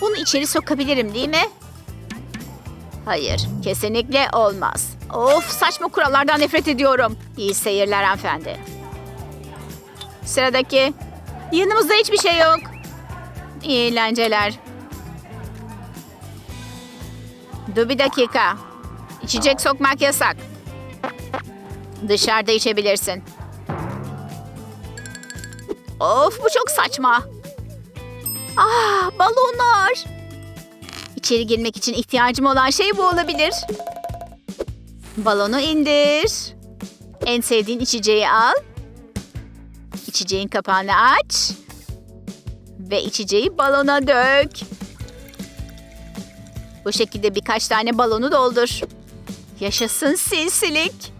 Bunu içeri sokabilirim değil mi? Hayır, kesinlikle olmaz. Of, saçma kurallardan nefret ediyorum. İyi seyirler hanımefendi. Sıradaki. Yanımızda hiçbir şey yok. İyi eğlenceler. Dur bir dakika. İçecek sokmak yasak. Dışarıda içebilirsin. Of bu çok saçma. Ah balonlar. İçeri girmek için ihtiyacım olan şey bu olabilir. Balonu indir. En sevdiğin içeceği al. İçeceğin kapağını aç. Ve içeceği balona dök. Bu şekilde birkaç tane balonu doldur. Yaşasın sinsilik.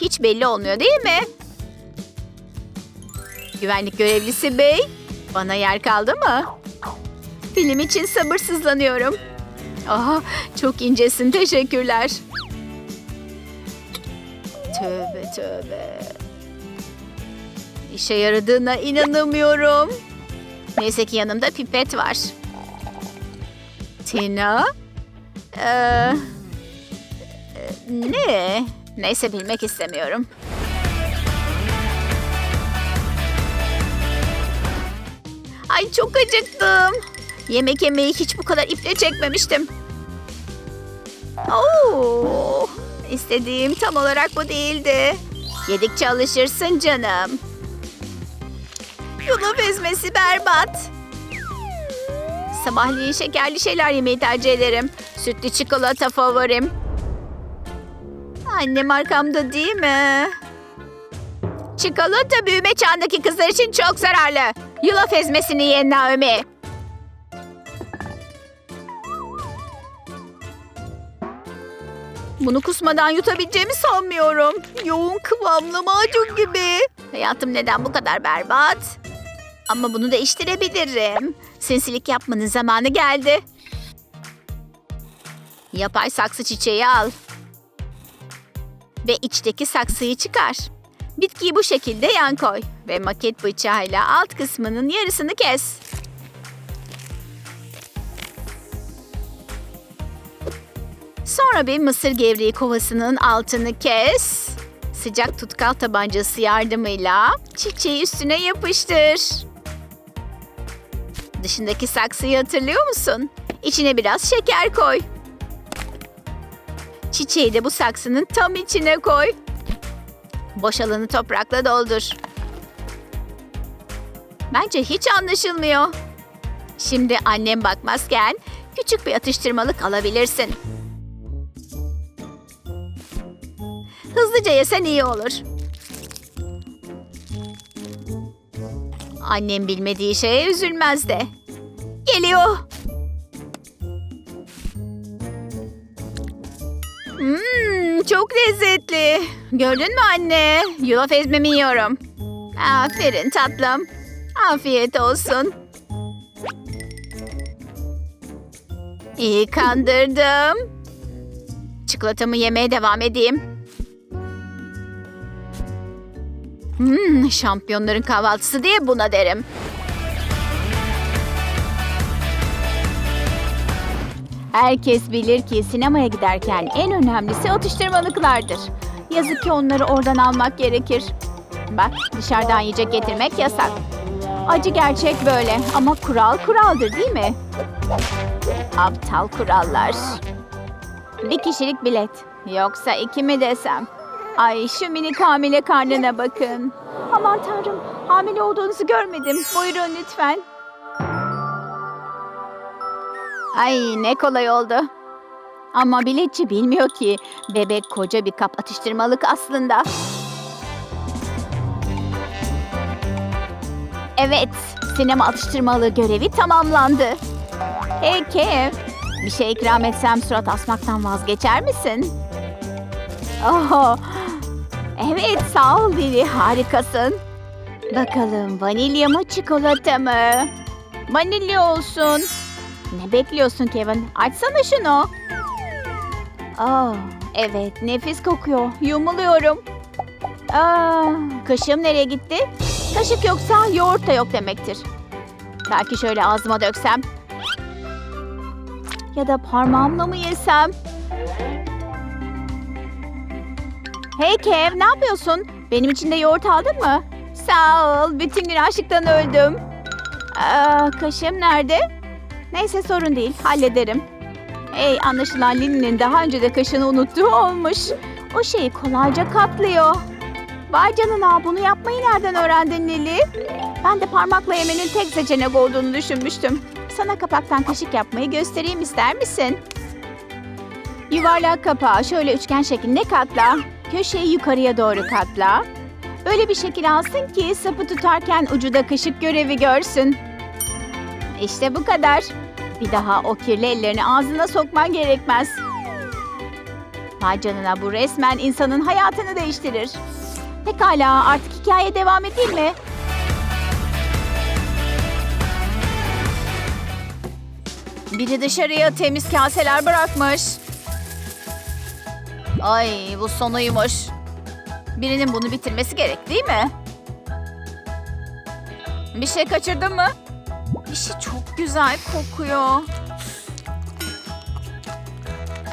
Hiç belli olmuyor değil mi? Güvenlik görevlisi bey, bana yer kaldı mı? Film için sabırsızlanıyorum. Aha, çok incesin, teşekkürler. Tövbe tövbe. İşe yaradığına inanamıyorum. Neyse ki yanımda pipet var. Tina? Ee, e, ne? Neyse bilmek istemiyorum. Ay çok acıktım. Yemek yemeyi hiç bu kadar iple çekmemiştim. Oo, istediğim tam olarak bu değildi. Yedikçe alışırsın canım. Yulaf ezmesi berbat. Sabahleyin şekerli şeyler yemeyi tercih ederim. Sütlü çikolata favorim. Annem arkamda değil mi? Çikolata büyüme çağındaki kızlar için çok zararlı. Yulaf ezmesini ye Naomi. Bunu kusmadan yutabileceğimi sanmıyorum. Yoğun kıvamlı macun gibi. Hayatım neden bu kadar berbat? Ama bunu değiştirebilirim. Sinsilik yapmanın zamanı geldi. Yapay saksı çiçeği al. Ve içteki saksıyı çıkar. Bitkiyi bu şekilde yan koy. Ve maket bıçağıyla alt kısmının yarısını kes. Sonra bir mısır gevreği kovasının altını kes. Sıcak tutkal tabancası yardımıyla çiçeği üstüne yapıştır. Dışındaki saksıyı hatırlıyor musun? İçine biraz şeker koy. Çiçeği de bu saksının tam içine koy. Boş alanı toprakla doldur. Bence hiç anlaşılmıyor. Şimdi annem bakmazken küçük bir atıştırmalık alabilirsin. Hızlıca yesen iyi olur. Annem bilmediği şeye üzülmez de. Geliyor. Hmm, çok lezzetli. Gördün mü anne? Yulaf ezmemi yiyorum. Aferin tatlım. Afiyet olsun. İyi kandırdım. Çikolatamı yemeye devam edeyim. Hmm, şampiyonların kahvaltısı diye buna derim. Herkes bilir ki sinemaya giderken en önemlisi atıştırmalıklardır. Yazık ki onları oradan almak gerekir. Bak dışarıdan yiyecek getirmek yasak. Acı gerçek böyle ama kural kuraldır değil mi? Aptal kurallar. Bir kişilik bilet. Yoksa iki mi desem? Ay şu minik hamile karnına bakın. Aman tanrım hamile olduğunuzu görmedim. Buyurun lütfen. Ay ne kolay oldu. Ama biletçi bilmiyor ki bebek koca bir kap atıştırmalık aslında. Evet, sinema atıştırmalığı görevi tamamlandı. Hey Kev, bir şey ikram etsem surat asmaktan vazgeçer misin? Oh, evet sağ ol Lili, harikasın. Bakalım vanilya mı çikolata mı? Vanilya olsun. Ne bekliyorsun Kevin? Açsana şunu. Aa, evet nefis kokuyor. Yumuluyorum. Aa, kaşığım nereye gitti? Kaşık yoksa yoğurt da yok demektir. Belki şöyle ağzıma döksem. Ya da parmağımla mı yesem? Hey Kev, ne yapıyorsun? Benim için de yoğurt aldın mı? Sağ ol, bütün gün açlıktan öldüm. Aa, kaşığım nerede? Neyse sorun değil, hallederim. Hey, anlaşılan Lili'nin daha önce de kaşığını unuttuğu olmuş. O şeyi kolayca katlıyor. Vay canına, bunu yapmayı nereden öğrendin Lili? Ben de parmakla yemenin tek seçenek olduğunu düşünmüştüm. Sana kapaktan kaşık yapmayı göstereyim ister misin? Yuvarlak kapağı şöyle üçgen şeklinde katla. Köşeyi yukarıya doğru katla. Öyle bir şekil alsın ki sapı tutarken ucu da kaşık görevi görsün. İşte bu kadar. Bir daha o kirli ellerini ağzına sokman gerekmez. Vay canına bu resmen insanın hayatını değiştirir. Pekala artık hikaye devam edeyim mi? Biri dışarıya temiz kaseler bırakmış. Ay bu sonuymuş. Birinin bunu bitirmesi gerek değil mi? Bir şey kaçırdın mı? İşi çok güzel kokuyor.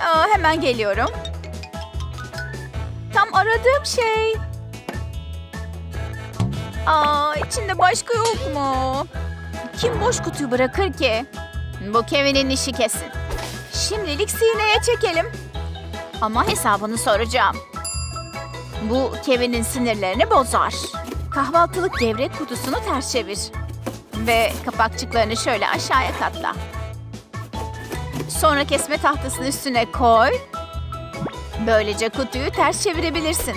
Aa, hemen geliyorum. Tam aradığım şey. Aa, içinde başka yok mu? Kim boş kutuyu bırakır ki? Bu Kevin'in işi kesin. Şimdilik sineye çekelim. Ama hesabını soracağım. Bu Kevin'in sinirlerini bozar. Kahvaltılık gevrek kutusunu ters çevir. Ve kapakçıklarını şöyle aşağıya katla. Sonra kesme tahtasının üstüne koy. Böylece kutuyu ters çevirebilirsin.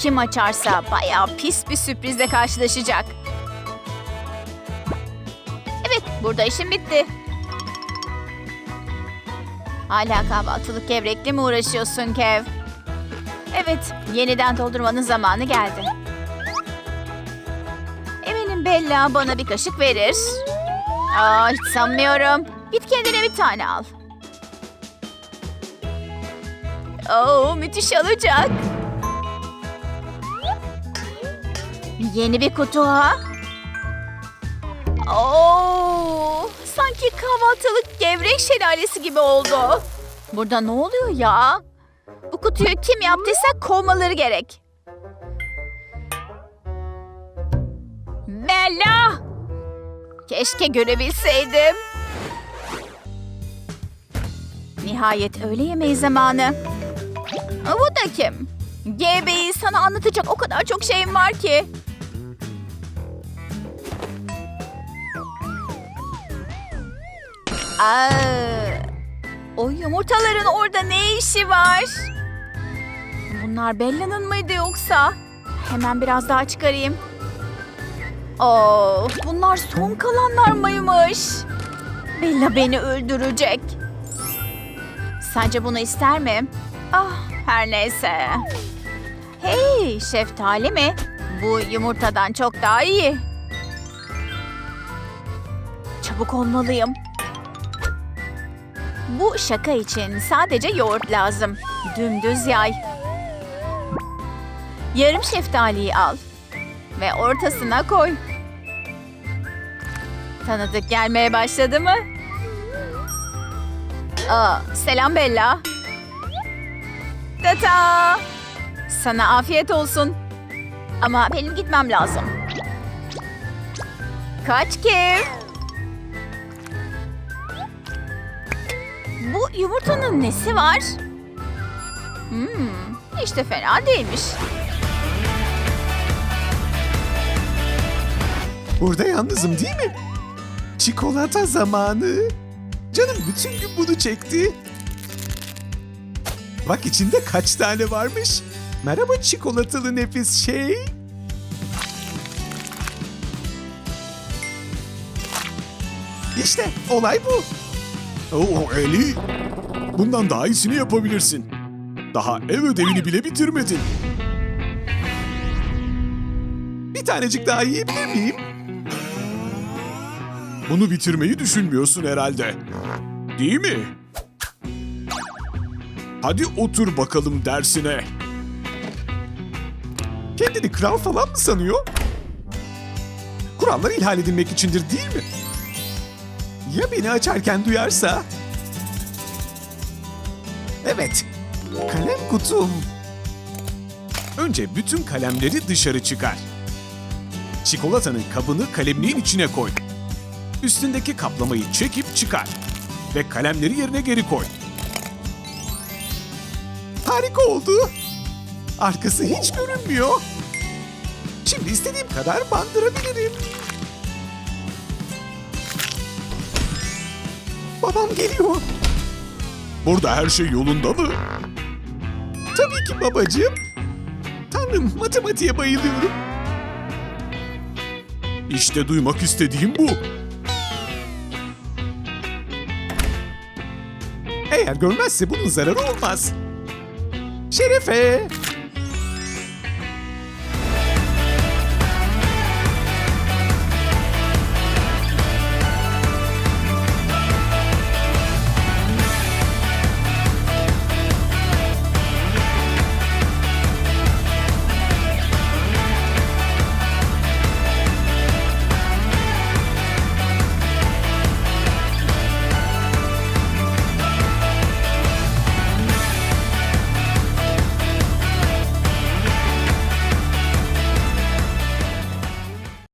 Kim açarsa bayağı pis bir sürprizle karşılaşacak. Evet, burada işim bitti. Hala kahvaltılık gevrekle mi uğraşıyorsun Kev? Evet, yeniden doldurmanın zamanı geldi. Eminim Bella bana bir kaşık verir. Aa, hiç sanmıyorum. Git kendine bir tane al. Oo, müthiş olacak. Yeni bir kutu ha? Oo, sanki kahvaltılık gevrek şelalesi gibi oldu. Burada ne oluyor ya? Bu kutuyu kim yaptıysa kovmaları gerek. Bella! Keşke görebilseydim. Nihayet öğle yemeği zamanı. Bu da kim? GB'yi sana anlatacak o kadar çok şeyim var ki. Aa, o yumurtaların orada ne işi var? Bunlar Bella'nın mıydı yoksa? Hemen biraz daha çıkarayım. Of, bunlar son kalanlar mıymış? Bella beni öldürecek. Sence bunu ister mi? Ah, her neyse. Hey, şeftali mi? Bu yumurtadan çok daha iyi. Çabuk olmalıyım. Bu şaka için sadece yoğurt lazım. Dümdüz yay. Yarım şeftaliyi al. Ve ortasına koy. Tanıdık gelmeye başladı mı? Aa, selam Bella. Tata. Sana afiyet olsun. Ama benim gitmem lazım. Kaç Kev? Bu yumurtanın nesi var? Hmm, işte fena değilmiş. Burada yalnızım değil mi? Çikolata zamanı. Canım bütün gün bunu çekti. Bak içinde kaç tane varmış. Merhaba çikolatalı nefis şey. İşte olay bu. Oo Eli. Bundan daha iyisini yapabilirsin. Daha ev ödevini bile bitirmedin. Bir tanecik daha yiyebilir miyim? Bunu bitirmeyi düşünmüyorsun herhalde. Değil mi? Hadi otur bakalım dersine. Kendini kral falan mı sanıyor? Kurallar ihlal edilmek içindir değil mi? Ya beni açarken duyarsa? Evet, kalem kutum. Önce bütün kalemleri dışarı çıkar. Çikolatanın kabını kalemliğin içine koy. Üstündeki kaplamayı çekip çıkar. Ve kalemleri yerine geri koy. Harika oldu. Arkası hiç görünmüyor. Şimdi istediğim kadar bandırabilirim. Babam geliyor. Burada her şey yolunda mı? Tabii ki babacığım. Tanrım matematiğe bayılıyorum. İşte duymak istediğim bu. Eğer görmezse bunun zararı olmaz. Şerefe.